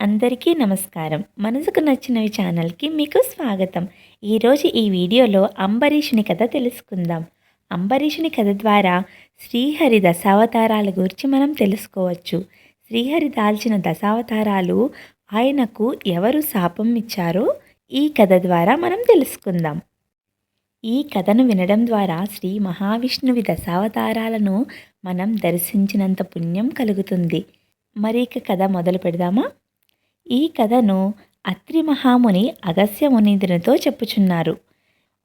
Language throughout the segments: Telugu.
అందరికీ నమస్కారం. మనసుకు నచ్చినవి ఛానల్కి మీకు స్వాగతం. ఈరోజు ఈ వీడియోలో అంబరీషుని కథ తెలుసుకుందాం. అంబరీషుని కథ ద్వారా శ్రీహరి దశావతారాల గురించి మనం తెలుసుకోవచ్చు. శ్రీహరి దాల్చిన దశావతారాలు ఆయనకు ఎవరు శాపం ఇచ్చారో ఈ కథ ద్వారా మనం తెలుసుకుందాం. ఈ కథను వినడం ద్వారా శ్రీ మహావిష్ణువి దశావతారాలను మనం దర్శించినంత పుణ్యం కలుగుతుంది. మరి ఇక కథ మొదలు పెడదామా? ఈ కథను అత్రి మహాముని అగస్య మునీంద్రునితో చెప్పుచున్నారు.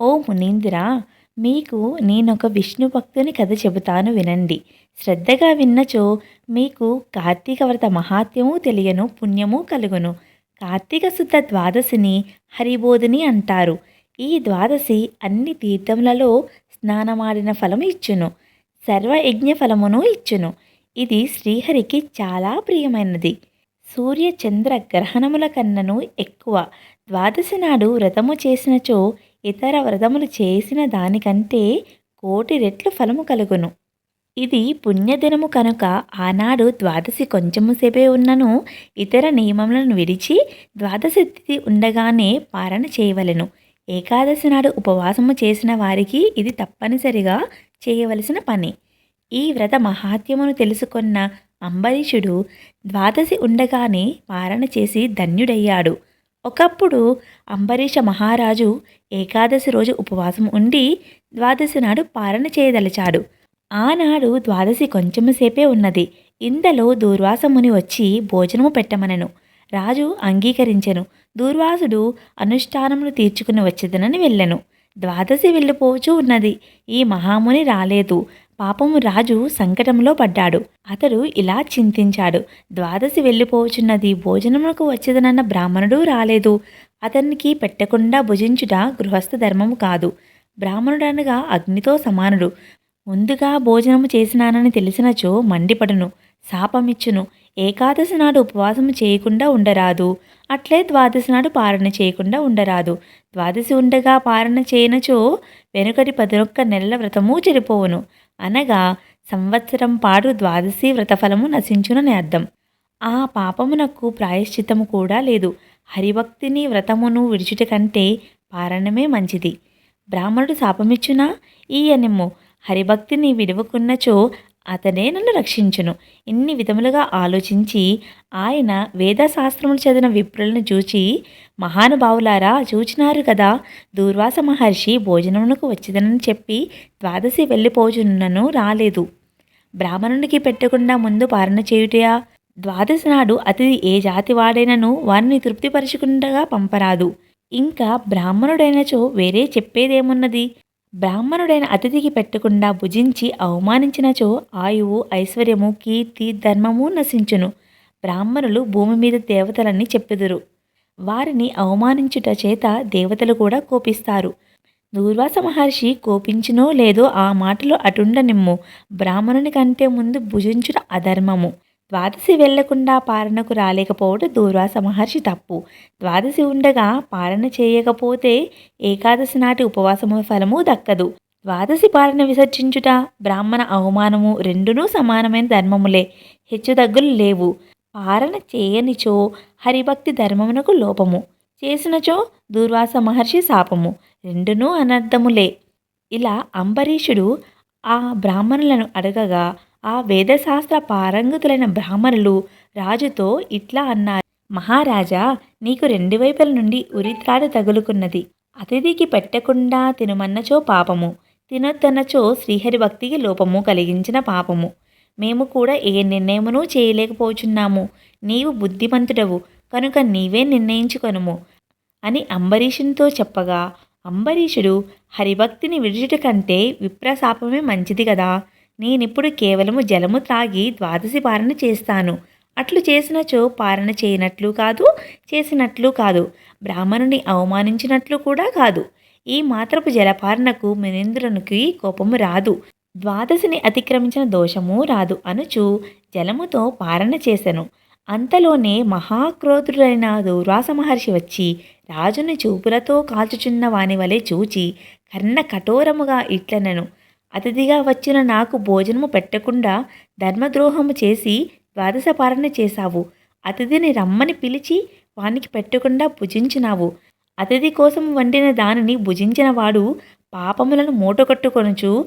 ఓ మునీంద్ర మీకు నేనొక విష్ణు భక్తుని కథ చెబుతాను వినండి. శ్రద్ధగా విన్నచో మీకు కార్తీక వ్రత మహాత్యము తెలియను పుణ్యము కలుగును. కార్తీక శుద్ధ ద్వాదశిని హరిబోధిని అంటారు. ఈ ద్వాదశి అన్ని తీర్థములలో స్నానమాడిన ఫలము ఇచ్చును. సర్వయజ్ఞ ఫలమును ఇచ్చును. ఇది శ్రీహరికి చాలా ప్రియమైనది. సూర్య చంద్ర గ్రహణముల కన్నను ఎక్కువ. ద్వాదశి నాడు వ్రతము చేసినచో ఇతర వ్రతములు చేసిన దానికంటే కోటి రెట్లు ఫలము కలుగును. ఇది పుణ్యదినము కనుక ఆనాడు ద్వాదశి కొంచెము సేపే ఉన్నను ఇతర నియమములను విడిచి ద్వాదశి తిథి ఉండగానే పారణ చేయవలెను. ఏకాదశి నాడు ఉపవాసము చేసిన వారికి ఇది తప్పనిసరిగా చేయవలసిన పని. ఈ వ్రత మహాత్యమును తెలుసుకున్న అంబరీషుడు ద్వాదశి ఉండగానే పారణ చేసి ధన్యుడయ్యాడు. ఒకప్పుడు అంబరీష మహారాజు ఏకాదశి రోజు ఉపవాసం ఉండి ద్వాదశి నాడు పారణ చేయదలిచాడు. ఆనాడు ద్వాదశి కొంచెంసేపే ఉన్నది. ఇందలో దూర్వాసముని వచ్చి భోజనము పెట్టమనను. రాజు అంగీకరించెను. దూర్వాసుడు అనుష్ఠానములు తీర్చుకుని వచ్చేదనని వెళ్ళెను. ద్వాదశి వెళ్ళిపోవచ్చు ఉన్నది. ఈ మహాముని రాలేదు. పాపము రాజు సంకటంలో పడ్డాడు. అతడు ఇలా చింతించాడు. ద్వాదశి వెళ్ళిపోవచ్చున్నది భోజనమునకు వచ్చేదనన్న బ్రాహ్మణుడు రాలేదు. అతనికి పెట్టకుండా భుజించుట గృహస్థ ధర్మము కాదు. బ్రాహ్మణుడనగా అగ్నితో సమానుడు. ముందుగా భోజనము చేసినానని తెలిసినచో మండిపడును. శాపమిచ్చును. ఏకాదశి నాడు ఉపవాసము చేయకుండా ఉండరాదు. అట్లే ద్వాదశి నాడు పారణ చేయకుండా ఉండరాదు. ద్వాదశి ఉండగా పారణ చేయనచో వెనుకటి పదినొక్క నెలల వ్రతము చెడిపోవును అనగా సంవత్సరం పాటు ద్వాదశి వ్రతఫలము నశించునని అర్థం. ఆ పాపమునకు ప్రాయశ్చిత్తము కూడా లేదు. హరిభక్తిని వ్రతమును విడిచుట కంటే పారణమే మంచిది. బ్రాహ్మణుడు శాపమిచ్చునా? ఈయనెమ్ము. హరిభక్తిని విడవకున్నచో అతనే నన్ను రక్షించును. ఇన్ని విధములుగా ఆలోచించి ఆయన వేదశాస్త్రములు చదివిన విప్రులను చూచి మహానుభావులారా చూచినారు కదా దూర్వాస మహర్షి భోజనమునకు వచ్చిదనని చెప్పి ద్వాదశి వెళ్ళిపోజునను రాలేదు. బ్రాహ్మణునికి పెట్టకుండా ముందు పారణ చేయుటయా? ద్వాదశి నాడు అతిథి ఏ జాతి వాడైనను వారిని తృప్తిపరచుకుండగా పంపరాదు. ఇంకా బ్రాహ్మణుడైనచో వేరే చెప్పేదేమున్నది? బ్రాహ్మణుడైన అతిథికి పెట్టకుండా భుజించి అవమానించినచో ఆయువు ఐశ్వర్యము కీర్తి ధర్మము నశించును. బ్రాహ్మణులు భూమి మీద దేవతలని చెప్పుదురు. వారిని అవమానించుట చేత దేవతలు కూడా కోపిస్తారు. దూర్వాస మహర్షి కోపించునో లేదో ఆ మాటలు అటుండనిమ్ము. బ్రాహ్మణుని కంటే ముందు భుజించుట అధర్మము. ద్వాదశి వెళ్ళకుండా పారణకు రాలేకపోవడం దూర్వాస మహర్షి తప్పు. ద్వాదశి ఉండగా పారణ చేయకపోతే ఏకాదశి నాటి ఉపవాసము ఫలము దక్కదు. ద్వాదశి పాలన విసర్జించుట బ్రాహ్మణ అవమానము రెండునూ సమానమైన ధర్మములే. హెచ్చుతగ్గులు లేవు. పాలన చేయనిచో హరిభక్తి ధర్మమునకు లోపము. చేసినచో దూర్వాస మహర్షి శాపము. రెండునూ అనర్థములే. ఇలా అంబరీషుడు ఆ బ్రాహ్మణులను అడగగా ఆ వేదశాస్త్ర పారంగతులైన బ్రాహ్మణులు రాజుతో ఇట్లా అన్నారు. మహారాజా నీకు రెండు వైపుల నుండి ఉరిత్రాడు తగులుకున్నది. అతిథికి పెట్టకుండా తినుమన్నచో పాపము. తినొద్దనచో శ్రీహరి భక్తికి లోపము కలిగించిన పాపము. మేము కూడా ఏ నిర్ణయమును చేయలేకపోచున్నాము. నీవు బుద్ధిమంతుడవు కనుక నీవే నిర్ణయించుకొనుము అని అంబరీషునితో చెప్పగా అంబరీషుడు హరిభక్తిని విడుచుట కంటే విప్రశాపమే మంచిది కదా. నేనిప్పుడు కేవలము జలము త్రాగి ద్వాదశి పారణ చేస్తాను. అట్లు చేసినచో పారణ చేయనట్లు కాదు చేసినట్లు కాదు. బ్రాహ్మణుని అవమానించినట్లు కూడా కాదు. ఈ మాత్రపు జలపారణకు మినేంద్రునికి కోపము రాదు. ద్వాదశిని అతిక్రమించిన దోషము రాదు అనుచు జలముతో పారణ చేశను అంతలోనే మహాక్రోధుడైన దూర్వాస మహర్షి వచ్చి రాజుని చూపులతో కాల్చుచున్న వాని వలె చూచి కర్ణ కఠోరముగా ఇట్లనను. అతిథిగా వచ్చిన నాకు భోజనము పెట్టకుండా ధర్మద్రోహము చేసి ద్వాదశ పాలన చేశావు. అతిథిని రమ్మని పిలిచి వానికి పెట్టకుండా భుజించినావు. అతిథి కోసం వండిన దానిని భుజించిన వాడు పాపములను మూటగొట్టుకొనుచు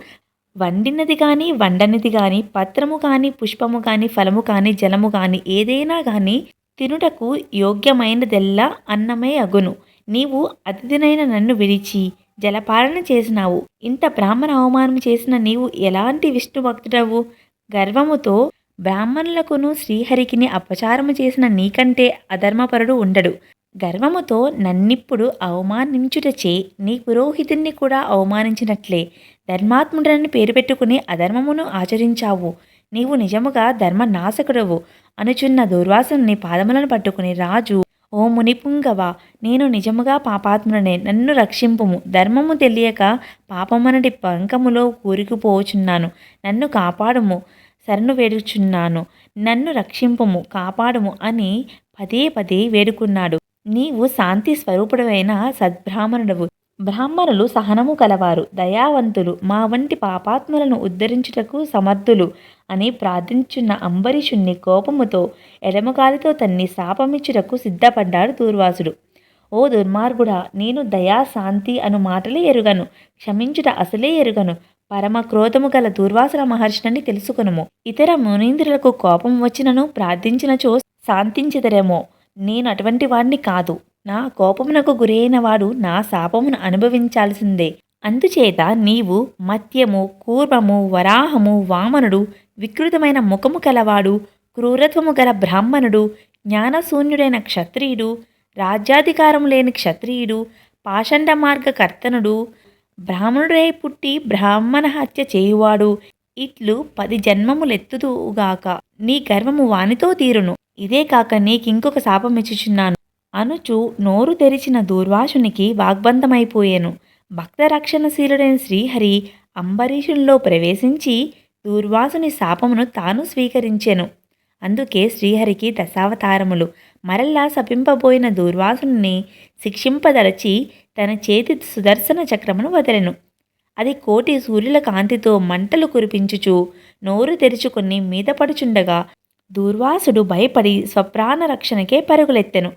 వండినది కానీ వండనిది కానీ పత్రము కానీ పుష్పము కానీ ఫలము కానీ జలము కానీ ఏదైనా కానీ తినుటకు యోగ్యమైనదెల్లా అన్నమే అగును. నీవు అతిథినైన నన్ను విడిచి జలపాలన చేసినావు. ఇంత బ్రాహ్మణ అవమానం చేసిన నీవు ఎలాంటి విష్ణు భక్తుడవు గర్వముతో బ్రాహ్మణులకును శ్రీహరికిని అపచారము చేసిన నీకంటే అధర్మపరుడు ఉండడు. గర్వముతో నన్నిప్పుడు అవమానించుటచే నీ పురోహితుణ్ణి కూడా అవమానించినట్లే. ధర్మాత్ముడని పేరు పెట్టుకుని అధర్మమును ఆచరించావు. నీవు నిజముగా ధర్మనాశకుడవు. అనుచున్న దుర్వాసుని పాదములను పట్టుకుని రాజు ఓ మునిపుంగవ నేను నిజముగా పాపాత్ముడనే నన్ను రక్షింపుము. ధర్మము తెలియక పాపమనటి పంకములో కూరుకుపోచున్నాను. నన్ను కాపాడుము శరణు వేడుచున్నాను. నన్ను రక్షింపుము కాపాడుము అని పదే పదే వేడుకున్నాడు. నీవు శాంతి స్వరూపుడవైన సద్బ్రాహ్మణుడవు. బ్రాహ్మణులు సహనము కలవారు. దయావంతులు మా వంటి పాపాత్ములను ఉద్ధరించుటకు సమర్థులు అని ప్రార్థించున్న అంబరీషుణ్ణి కోపముతో ఎడమగాలితో తన్ని శాపమిచ్చుటకు సిద్ధపడ్డాడు దూర్వాసుడు. ఓ దుర్మార్గుడా నేను దయా శాంతి అను మాటలే ఎరుగను. క్షమించుట అసలే ఎరుగను. పరమ క్రోధము గల దూర్వాసుల మహర్షిని తెలుసుకునుము. ఇతర మునీంద్రులకు కోపం వచ్చినను ప్రార్థించినచో శాంతించదరేమో. నేను అటువంటి వాడిని కాదు. నా కోపమునకు గురైన వాడు నా శాపమును అనుభవించాల్సిందే. అందుచేత నీవు మత్యము కూర్మము వరాహము వామనుడు వికృతమైన ముఖము కలవాడు క్రూరత్వము గల బ్రాహ్మణుడు జ్ఞానశూన్యుడైన క్షత్రియుడు రాజ్యాధికారం లేని క్షత్రియుడు పాషండ మార్గకర్తనుడు బ్రాహ్మణుడై పుట్టి బ్రాహ్మణ హత్య చేయువాడు ఇట్లు పది జన్మములెత్తుదుగాక నీ గర్వము వానితో తీరును. ఇదే కాక నీకింకొక శాపమిచ్చుచున్నాను అనుచు నోరు తెరిచిన దూర్వాసునికి వాగ్బంధమైపోయాను. భక్త రక్షణశీలుడైన శ్రీహరి అంబరీషుల్లో ప్రవేశించి దూర్వాసుని శాపమును తాను స్వీకరించెను. అందుకే శ్రీహరికి దశావతారములు. మరల్లా శపింపబోయిన దూర్వాసుని శిక్షింపదలచి తన చేతి సుదర్శన చక్రమును వదలెను. అది కోటి సూర్యుల కాంతితో మంటలు కురిపించుచు నోరు తెరుచుకుని మీద పడుచుండగా దూర్వాసుడు భయపడి స్వప్రాణ రక్షణకే పరుగులెత్తెను.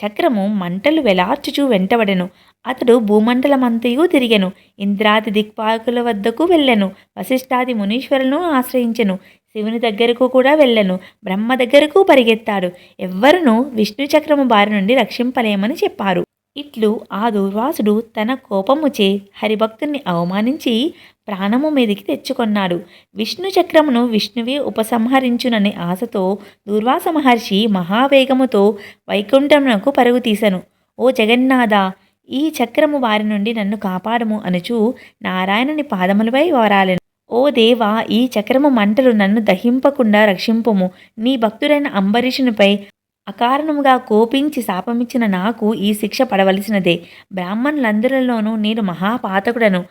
చక్రము మంటలు వెలార్చుచూ వెంటబడెను. అతడు భూమండలమంతయు తిరిగెను. ఇంద్రాది దిక్పాలకుల వద్దకు వెళ్ళెను. వశిష్ఠాది మునీశ్వరులను ఆశ్రయించెను. శివుని దగ్గరకు కూడా వెళ్ళెను. బ్రహ్మ దగ్గరకు పరిగెత్తాడు. ఎవ్వరునూ విష్ణు చక్రము బారి నుండి రక్షింపలేమని చెప్పారు. ఇట్లు ఆ దూర్వాసుడు తన కోపముచే హరిభక్తుని అవమానించి ప్రాణము మీదికి తెచ్చుకొన్నాడు. విష్ణు చక్రమును విష్ణువే ఉపసంహరించుననే ఆశతో దుర్వాస మహర్షి మహావేగముతో వైకుంఠమునకు పరుగు తీసెను. ఓ జగన్నాథ ఈ చక్రము వారి నుండి నన్ను కాపాడము అనుచు నారాయణుని పాదములపై వారాలెను. ఓ దేవా ఈ చక్రము మంటలు నన్ను దహింపకుండా రక్షింపుము. నీ భక్తుడైన అంబరీషునిపై అకారణముగా కోపించి శాపమిచ్చిన నాకు ఈ శిక్ష పడవలసినదే. బ్రాహ్మణులందరిలోనూ నేను మహాపాతకుడను.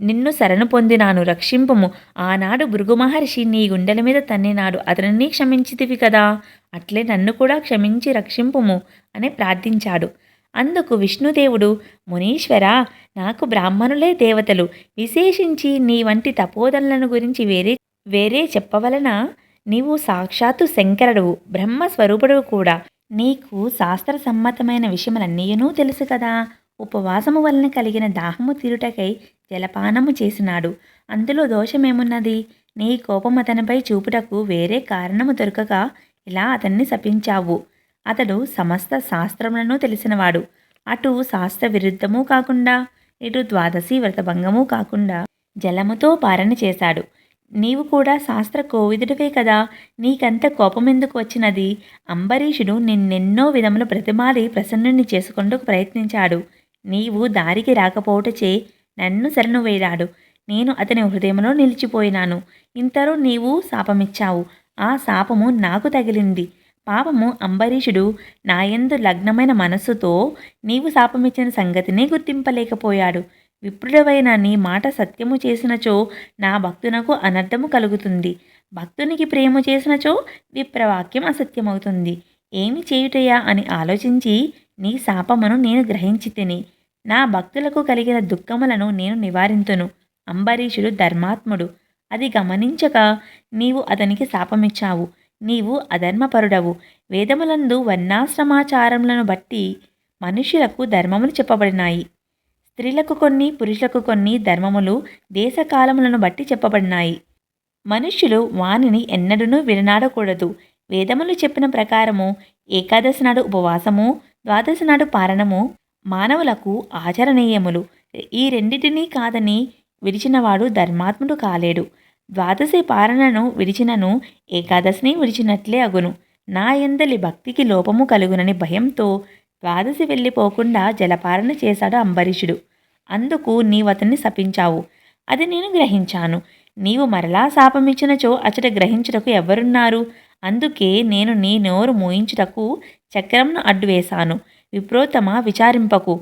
నిన్ను శరణు పొందినాను రక్షింపుము. ఆనాడు భృగు మహర్షి నీ గుండెల మీద తన్నినాడు. అతనిని క్షమించితివి కదా. అట్లే నన్ను కూడా క్షమించి రక్షింపుము అని ప్రార్థించాడు. అందుకు విష్ణుదేవుడు మునీశ్వర నాకు బ్రాహ్మణులే దేవతలు. విశేషించి నీ వంటి తపోదనలను గురించి వేరే వేరే చెప్పవలన? నీవు సాక్షాత్తు శంకరుడు బ్రహ్మస్వరూపుడు కూడా. నీకు శాస్త్ర సమ్మతమైన విషయములన్నీయునూ తెలుసు కదా. ఉపవాసము వలన కలిగిన దాహము తీరుటకై జలపానము చేసినాడు. అందులో దోషమేమున్నది? నీ కోపం అతనిపై చూపుటకు వేరే కారణము దొరకగా ఇలా అతన్ని శపించావు. అతడు సమస్త శాస్త్రములను తెలిసినవాడు. అటు శాస్త్ర విరుద్ధము కాకుండా ఇటు ద్వాదశి వ్రతభంగము కాకుండా జలముతో పారణ చేశాడు. నీవు కూడా శాస్త్ర కోవిదుడివే కదా? నీకంత కోపం ఎందుకు వచ్చినది? అంబరీషుడు నిన్నెన్నో విధములు ప్రతిమాలి ప్రసన్నుణ్ణి చేసుకుంటూ ప్రయత్నించాడు. నీవు దారికి రాకపోవటచే నన్ను శరణు వేడాడు నేను అతని హృదయంలో నిలిచిపోయినాను. ఇంతలో నీవు శాపమిచ్చావు. ఆ శాపము నాకు తగిలింది. పాపము అంబరీషుడు నాయందు లగ్నమైన మనస్సుతో నీవు శాపమిచ్చిన సంగతిని గుర్తింపలేకపోయాడు. విప్రుడవైన నీ మాట సత్యము చేసినచో నా భక్తునకు అనర్థము కలుగుతుంది. భక్తునికి ప్రేమ చేసినచో విప్రవాక్యం అసత్యమవుతుంది. ఏమి చేయుటయా అని ఆలోచించి నీ శాపమును నేను గ్రహించి తిని నా భక్తులకు కలిగిన దుఃఖములను నేను నివారింతును. అంబరీషుడు ధర్మాత్ముడు. అది గమనించక నీవు అతనికి శాపమిచ్చావు. నీవు అధర్మపరుడవు. వేదములందు వర్ణాశ్రమాచారములను బట్టి మనుషులకు ధర్మములు చెప్పబడినాయి. స్త్రీలకు కొన్ని పురుషులకు కొన్ని ధర్మములు దేశకాలములను బట్టి చెప్పబడినాయి. మనుష్యులు వానిని ఎన్నడూనూ విడనాడకూడదు. వేదములు చెప్పిన ప్రకారము ఏకాదశి నాడు ఉపవాసము ద్వాదశి నాడు పారణము మానవులకు ఆచరణీయములు. ఈ రెండిటినీ కాదని విడిచినవాడు ధర్మాత్ముడు కాలేడు. ద్వాదశి పారణను విడిచినను ఏకాదశిని విడిచినట్లే అగును. నా ఎందలి భక్తికి లోపము కలుగునని భయంతో ద్వాదశి వెళ్ళిపోకుండా జలపారణ చేశాడు అంబరీషుడు. అందుకు నీవతన్ని శపించావు. అది నేను గ్రహించాను. నీవు మరలా శాపమిచ్చినచో అచట గ్రహించుటకు ఎవరున్నారు? అందుకే నేను నీ నోరు మోయించుటకు చక్రంను అడ్డువేశాను. విప్రోత్తమ విచారింపకు.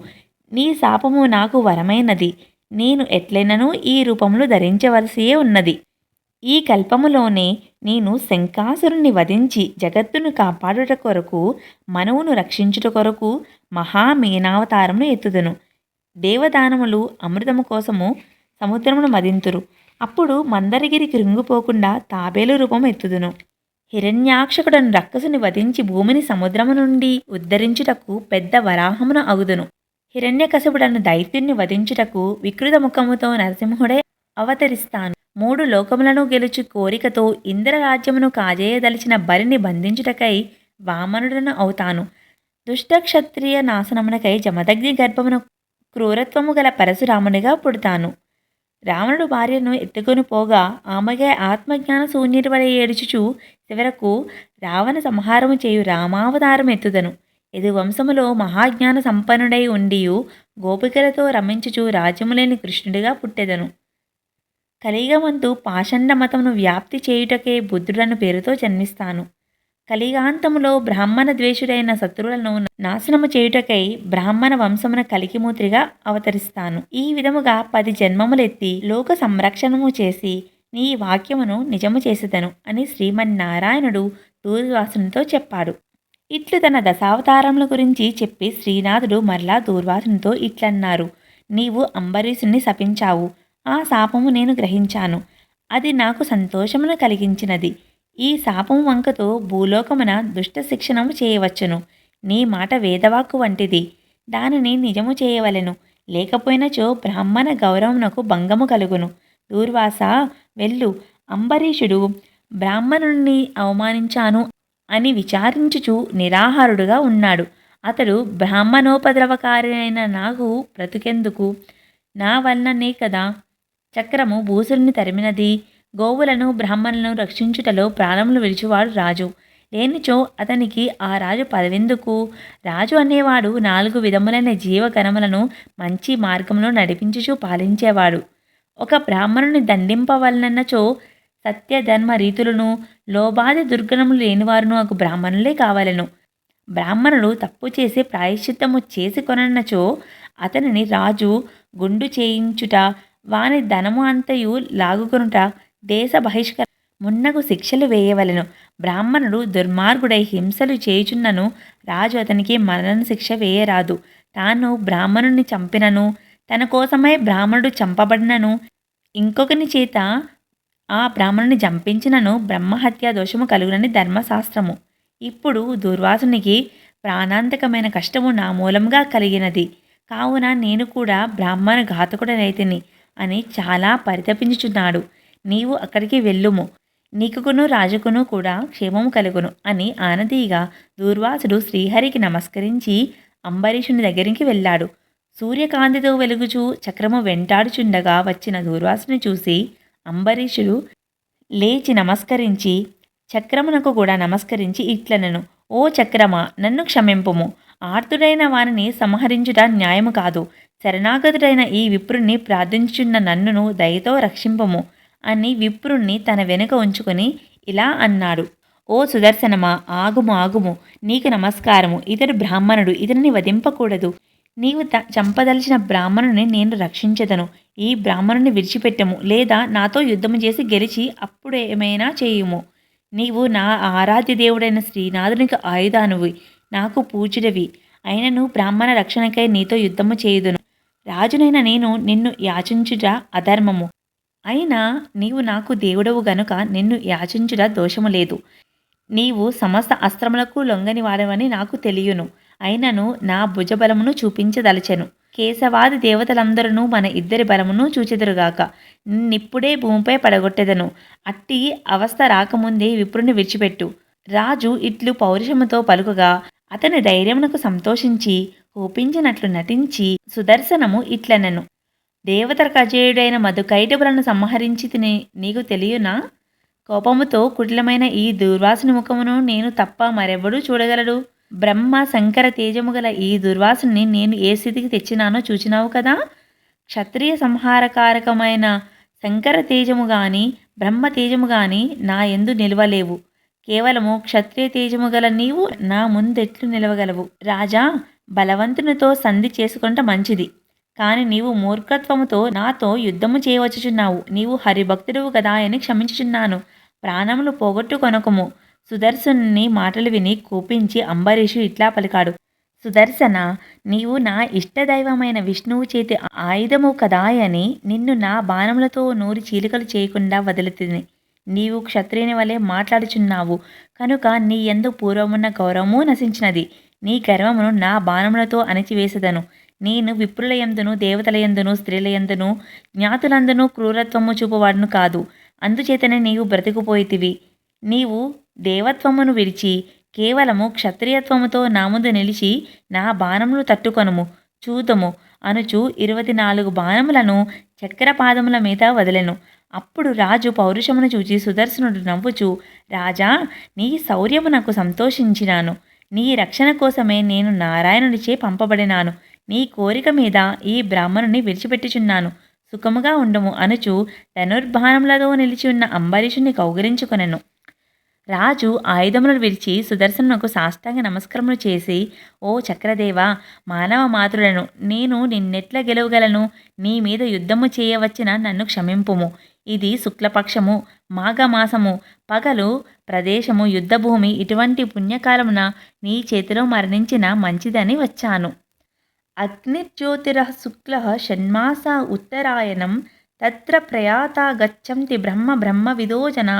నీ శాపము నాకు వరమైనది. నేను ఎట్లైనను ఈ రూపములు ధరించవలసియే ఉన్నది. ఈ కల్పములోనే నేను శంకాసురుణ్ణి వధించి జగత్తును కాపాడుట కొరకు మనువును రక్షించుట కొరకు మహామీనావతారమును ఎత్తుదును. దేవదానములు అమృతము కోసము సముద్రమును మదింతురు. అప్పుడు మందరగిరి కృంగిపోకుండా తాబేలు రూపం ఎత్తుదును. హిరణ్యాక్షకుడను రక్కసుని వధించి భూమిని సముద్రము నుండి ఉద్ధరించుటకు పెద్ద వరాహమును అగుదును. హిరణ్యకశపుడను దైత్యుణ్ణి వధించుటకు వికృత ముఖముతో నరసింహుడే అవతరిస్తాను. మూడు లోకములను గెలుచు కోరికతో ఇంద్రరాజ్యమును కాజేయదలిచిన బలిని బంధించుటకై వామనుడను అవుతాను. దుష్టక్షత్రియ నాశనమునకై జమదగ్ని గర్భమును క్రూరత్వము గల పరశురామునిగా పుడతాను. రావణుడు భార్యను ఎత్తుకొని పోగా ఆమెగా ఆత్మజ్ఞాన శూన్యుడి ఏడుచుచు చివరకు రావణ సంహారము చేయు రామావతారం ఎత్తుదను. ఇది వంశములో మహాజ్ఞాన సంపన్నుడై ఉండియు గోపికలతో రమించుచు రాజ్యములేని కృష్ణుడిగా పుట్టెదను. కలిగమంతు పాషండ మతమును వ్యాప్తి చేయుటకే బుద్ధుడను పేరుతో జన్మిస్తాను. కలిగాంతములో బ్రాహ్మణ ద్వేషుడైన శత్రువులను నాశనము చేయుటకై బ్రాహ్మణ వంశమున కలికిమూత్రిగా అవతరిస్తాను. ఈ విధముగా పది జన్మములెత్తి లోక సంరక్షణము చేసి నీ వాక్యమును నిజము చేసేదను అని శ్రీమన్నారాయణుడు దూర్వాసునితో చెప్పాడు. ఇట్లు తన దశావతారముల గురించి చెప్పి శ్రీనాథుడు మరలా దూర్వాసునితో ఇట్లన్నారు. నీవు అంబరీషుని శపించావు. ఆ శాపము నేను గ్రహించాను. అది నాకు సంతోషమును కలిగించినది. ఈ శాపం వంకతో భూలోకమున దుష్ట శిక్షణము చేయవచ్చును. నీ మాట వేదవాక్కు వంటిది. దానిని నిజము చేయవలెను. లేకపోయినచో బ్రాహ్మణ గౌరవమునకు భంగము కలుగును. దూర్వాస వెళ్ళు. అంబరీషుడు బ్రాహ్మణుణ్ణి అవమానించాను అని విచారించుచు నిరాహారుడుగా ఉన్నాడు. అతడు బ్రాహ్మణోపద్రవకారైన నాకు బ్రతుకెందుకు? నా వలననే కదా. చక్రము భూసుల్ని తరిమినది. గోవులను బ్రాహ్మణులను రక్షించుటలో ప్రాణములు విడిచివాడు రాజు. లేనిచో అతనికి ఆ రాజు పదవెందుకు? రాజు అనేవాడు నాలుగు విధములైన జీవగణములను మంచి మార్గంలో నడిపించుచు పాలించేవాడు. ఒక బ్రాహ్మణుని దండింపవలనన్నచో సత్యధర్మ రీతులను లోబాధ దుర్గణములు లేనివారును ఒక బ్రాహ్మణులే కావాలను. బ్రాహ్మణుడు తప్పు చేసి ప్రాయశ్చిత్తము చేసి కొనన్నచో అతనిని రాజు గుండు చేయించుట వాని ధనము అంతయు లాగుకొనుట దేశ బహిష్కర మున్నగు శిక్షలు వేయవలెను. బ్రాహ్మణుడు దుర్మార్గుడై హింసలు చేయుచున్నను రాజు అతనికి మరణ శిక్ష వేయరాదు. తాను బ్రాహ్మణుని చంపినను తన కోసమై బ్రాహ్మణుడు చంపబడినను ఇంకొకని చేత ఆ బ్రాహ్మణుని చంపించినను బ్రహ్మహత్య దోషము కలుగునని ధర్మశాస్త్రము. ఇప్పుడు దుర్వాసునికి ప్రాణాంతకమైన కష్టము నా మూలంగా కలిగినది. కావున నేను కూడా బ్రాహ్మణ ఘాతకుడనైతిని అని చాలా పరితపించుచున్నాడు. నీవు అక్కడికి వెళ్ళుము. నీకును రాజుకును కూడా క్షేమము కలుగును అని ఆనదీగా దూర్వాసుడు శ్రీహరికి నమస్కరించి అంబరీషుని దగ్గరికి వెళ్ళాడు. సూర్యకాంతితో వెలుగుచూ చక్రము వెంటాడుచుండగా వచ్చిన దూర్వాసుని చూసి అంబరీషుడు లేచి నమస్కరించి చక్రమునకు కూడా నమస్కరించి ఇట్లనను. ఓ చక్రమా నన్ను క్షమింపుము. ఆర్తుడైన వారిని సంహరించుట న్యాయము కాదు. శరణాగతుడైన ఈ విప్రుణ్ణి ప్రార్థించున్న నన్నును దయతో రక్షింపము. అని విప్రుణ్ణి తన వెనుక ఉంచుకొని ఇలా అన్నాడు. ఓ సుదర్శనమా ఆగుము ఆగుము. నీకు నమస్కారము. ఇతడు బ్రాహ్మణుడు. ఇతనిని వధింపకూడదు. నీవు త చంపదలిచిన బ్రాహ్మణుని నేను రక్షించదను. ఈ బ్రాహ్మణుని విడిచిపెట్టము. లేదా నాతో యుద్ధము చేసి గెలిచి అప్పుడు ఏమైనా చేయుము. నీవు నా ఆరాధ్య దేవుడైన శ్రీనాథునికి ఆయుధానువి. నాకు పూజుడవి. అయినను బ్రాహ్మణ రక్షణకై నీతో యుద్ధము చేయుదును. రాజునైన నేను నిన్ను యాచించుట అధర్మము. అయినా నీవు నాకు దేవుడవు గనుక నిన్ను యాచించుట దోషము లేదు. నీవు సమస్త అస్త్రములకు లొంగని వాడవని నాకు తెలియను. అయినను నా భుజబలమును చూపించదలచెను. కేశవాది దేవతలందరూ మన ఇద్దరి బలమును చూచెదరుగాక. నిన్నిప్పుడే భూమిపై పడగొట్టెదను. అట్టి అవస్థ రాకముందే విప్రుని విడిచిపెట్టు. రాజు ఇట్లు పౌరుషముతో పలుకగా అతని ధైర్యమునకు సంతోషించి కోపించినట్లు నటించి సుదర్శనము ఇట్లనెను. దేవతల కజేయుడైన మధుకైటబులను సంహరించి తిని నీకు తెలియనా? కోపముతో కుటిలమైన ఈ దుర్వాసుని ముఖమును నేను తప్ప మరెవడూ చూడగలడు. బ్రహ్మ శంకర తేజము గల ఈ దుర్వాసుని నేను ఏ స్థితికి తెచ్చినానో చూచినావు కదా? క్షత్రియ సంహారకారకమైన శంకర తేజము గాని బ్రహ్మ తేజము గాని నా ఎందు నిలవలేవు. కేవలము క్షత్రియ తేజము గల నీవు నా ముందెట్లు నిలవగలవు. రాజా బలవంతునితో సంధి చేసుకుంట మంచిది. కాని నీవు మూర్ఖత్వముతో నాతో యుద్ధము చేయవచ్చుచున్నావు. నీవు హరిభక్తుడువు కదా అని క్షమించుచున్నాను. ప్రాణములు పోగొట్టుకొనకము. సుదర్శనుని మాటలు విని కోపించి అంబరీషు ఇట్లా పలికాడు. సుదర్శన నీవు నా ఇష్టదైవమైన విష్ణువు చేతి ఆయుధము కదాయని నిన్ను నా బాణములతో నూరి చీలికలు చేయకుండా వదులుతుంది నీవు క్షత్రియుని వలె మాట్లాడుచున్నావు. కనుక నీ ఎందు పూర్వమున్న గౌరవము నశించినది. నీ గర్వమును నా బాణములతో అణచివేసదను. నేను విప్రులయందును దేవతలయందును దేవతల యందును స్త్రీల యందును జ్ఞాతులందును క్రూరత్వము చూపువాడును కాదు. అందుచేతనే నీవు బ్రతికిపోయితివి. నీవు దేవత్వమును విడిచి కేవలము క్షత్రియత్వముతో నా ముందు నిలిచి నా బాణములు తట్టుకొనుము చూతుము అనుచు ఇరవై నాలుగు బాణములను చక్రపాదముల మీద వదిలెను. అప్పుడు రాజు పౌరుషమును చూచి సుదర్శనుడు నవ్వుచు రాజా నీ శౌర్యము నాకు సంతోషించినాను. నీ రక్షణ కోసమే నేను నారాయణుడిచే పంపబడినాను. నీ కోరిక మీద ఈ బ్రాహ్మణుని విడిచిపెట్టుచున్నాను. సుఖముగా ఉండము అనుచు ధనుర్బాణములతో నిలిచి ఉన్న అంబరీషుని కౌగిలించుకొనెను. రాజు ఆయుధములను విడిచి సుదర్శనునకు సాష్టాంగ నమస్కారములు చేసి ఓ చక్రదేవ మానవ మాతృలను నేను నిన్నెట్ల గెలవగలను? నీ మీద యుద్ధము చేయవచ్చిన నన్ను క్షమింపుము. ఇది శుక్లపక్షము మాఘమాసము పగలు ప్రదేశము యుద్ధభూమి ఇటువంటి పుణ్యకాలమున నీ చేతిలో మరణించిన మంచిదని వచ్చాను. అగ్నిజ్యోతిర శుక్ల షణ్మాస ఉత్తరాయణం తత్ర ప్రయాత గచ్చంతి బ్రహ్మ బ్రహ్మ విదో జనా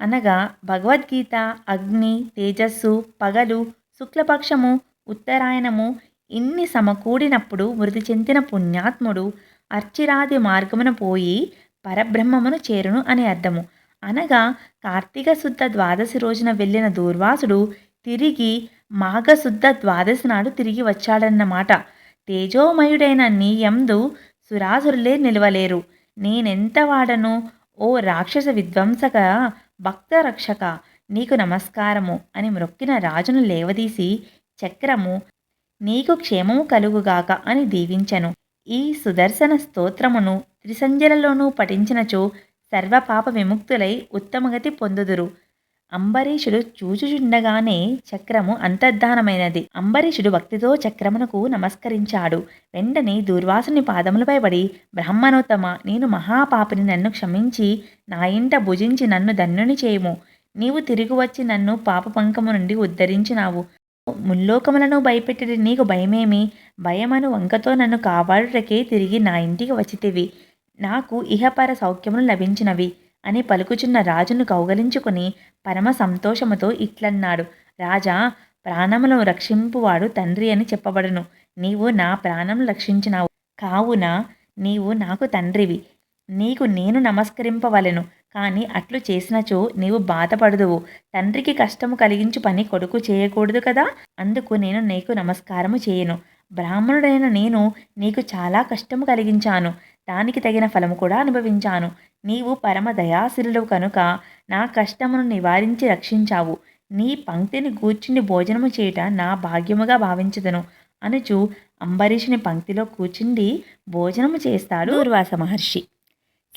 అనగా భగవద్గీత అగ్ని తేజస్సు పగలు శుక్లపక్షము ఉత్తరాయణము ఇన్ని సమకూడినప్పుడు మృతి చెందిన పుణ్యాత్ముడు అర్చిరాది మార్గమున పోయి పరబ్రహ్మమును చేరును అని అర్థము. అనగా కార్తీక శుద్ధ ద్వాదశి రోజున వెళ్ళిన దూర్వాసుడు తిరిగి మాఘశుద్ధ ద్వాదశి నాడు తిరిగి వచ్చాడన్నమాట. తేజోమయుడైన నీ యందు సురాసురులే నిలవలేరు. నేనెంత వాడను? ఓ రాక్షస విధ్వంసక భక్త రక్షక నీకు నమస్కారము అని మ్రొక్కిన రాజును లేవదీసి చక్రము నీకు క్షేమము కలుగుగాక అని దీవించెను. ఈ సుదర్శన స్తోత్రమును త్రిసంజలలోనూ పఠించినచో సర్వపాప విముక్తులై ఉత్తమగతి పొందుదురు. అంబరీషుడు చూచుచుండగానే చక్రము అంతర్ధానమైనది. అంబరీషుడు భక్తితో చక్రమునకు నమస్కరించాడు. వెంటనే దూర్వాసుని పాదములపై పడి బ్రహ్మణోత్తమ నేను మహాపాపిని నన్ను క్షమించి నా ఇంట భుజించి నన్ను ధన్యుని చేయము. నీవు తిరిగి వచ్చి నన్ను పాపపంకము నుండి ఉద్ధరించినావు. ముల్లోకములను భయపెట్టి నీకు భయమేమి? భయమను వంకతో నన్ను కాపాడుటకే తిరిగి నా ఇంటికి వచ్చితివి. నాకు ఇహపర సౌఖ్యములు లభించినవి. అని పలుకుచున్న రాజును కౌగలించుకుని పరమ సంతోషముతో ఇట్లన్నాడు. రాజా ప్రాణములను రక్షింపువాడు తండ్రి అని చెప్పబడును. నీవు నా ప్రాణం రక్షించినావు. కావున నీవు నాకు తండ్రివి. నీకు నేను నమస్కరింపవలెను. కానీ అట్లు చేసినచో నీవు బాధపడదువు. తండ్రికి కష్టము కలిగించు పని కొడుకు చేయకూడదు కదా? అందుకు నేను నీకు నమస్కారము చేయను. బ్రాహ్మణుడైన నేను నీకు చాలా కష్టము కలిగించాను. దానికి తగిన ఫలము కూడా అనుభవించాను. నీవు పరమ దయాశీలుడు కనుక నా కష్టమును నివారించి రక్షించావు. నీ పంక్తిని కూర్చుని భోజనము చేయుట నా భాగ్యముగా భావించదను. అనుచు అంబరీషుని పంక్తిలో కూర్చుండి భోజనము చేస్తాడు దూర్వాస మహర్షి.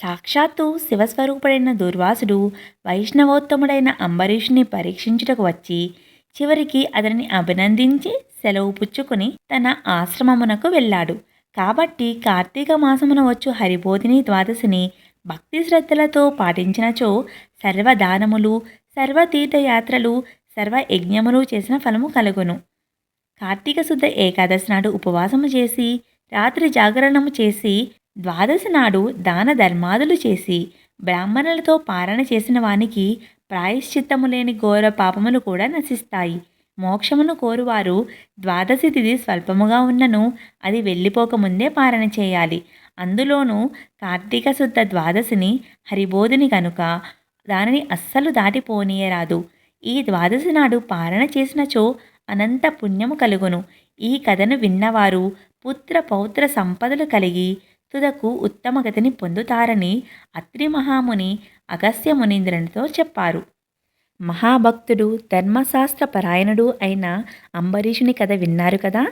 సాక్షాత్తు శివస్వరూపుడైన దుర్వాసుడు వైష్ణవోత్తముడైన అంబరీషుని పరీక్షించుటకు వచ్చి చివరికి అతనిని అభినందించి సెలవు పుచ్చుకుని తన ఆశ్రమమునకు వెళ్ళాడు. కాబట్టి కార్తీక మాసమున వచ్చు హరిబోధిని ద్వాదశిని భక్తి శ్రద్ధలతో పాటించినచో సర్వదానములు సర్వతీర్థయాత్రలు సర్వ యజ్ఞములు చేసిన ఫలము కలుగును. కార్తీక శుద్ధ ఏకాదశి నాడు ఉపవాసము చేసి రాత్రి జాగరణము చేసి ద్వాదశి నాడు దాన ధర్మాదులు చేసి బ్రాహ్మణులతో పారణ చేసిన వానికి ప్రాయశ్చిత్తము లేని ఘోర పాపములు కూడా నశిస్తాయి. మోక్షమును కోరువారు ద్వాదశి తిథి స్వల్పముగా ఉన్నను అది వెళ్ళిపోకముందే పారణ చేయాలి. అందులోనూ కార్తీక శుద్ధ ద్వాదశిని హరిబోధిని కనుక దానిని అస్సలు దాటిపోనీయరాదు. ఈ ద్వాదశి నాడు పారణ చేసినచో అనంత పుణ్యము కలుగును. ఈ కథను విన్నవారు పుత్ర పౌత్ర సంపదలు కలిగి తుదకు ఉత్తమ గతిని పొందుతారని అత్రి మహాముని అగస్త్య మునీంద్రునితో చెప్పారు. మహాభక్తుడు ధర్మశాస్త్ర పరాయణుడు అయిన అంబరీషుని కథ విన్నారు కదా?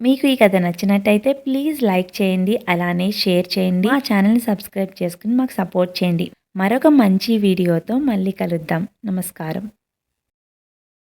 మీకు ఈ కథ నచ్చినట్టయితే ప్లీజ్ లైక్ చేయండి అలానే షేర్ చేయండి. మా ఛానల్ని సబ్స్క్రైబ్ చేసుకుని మాకు సపోర్ట్ చేయండి. మరొక మంచి వీడియోతో మళ్ళీ కలుద్దాం. నమస్కారం.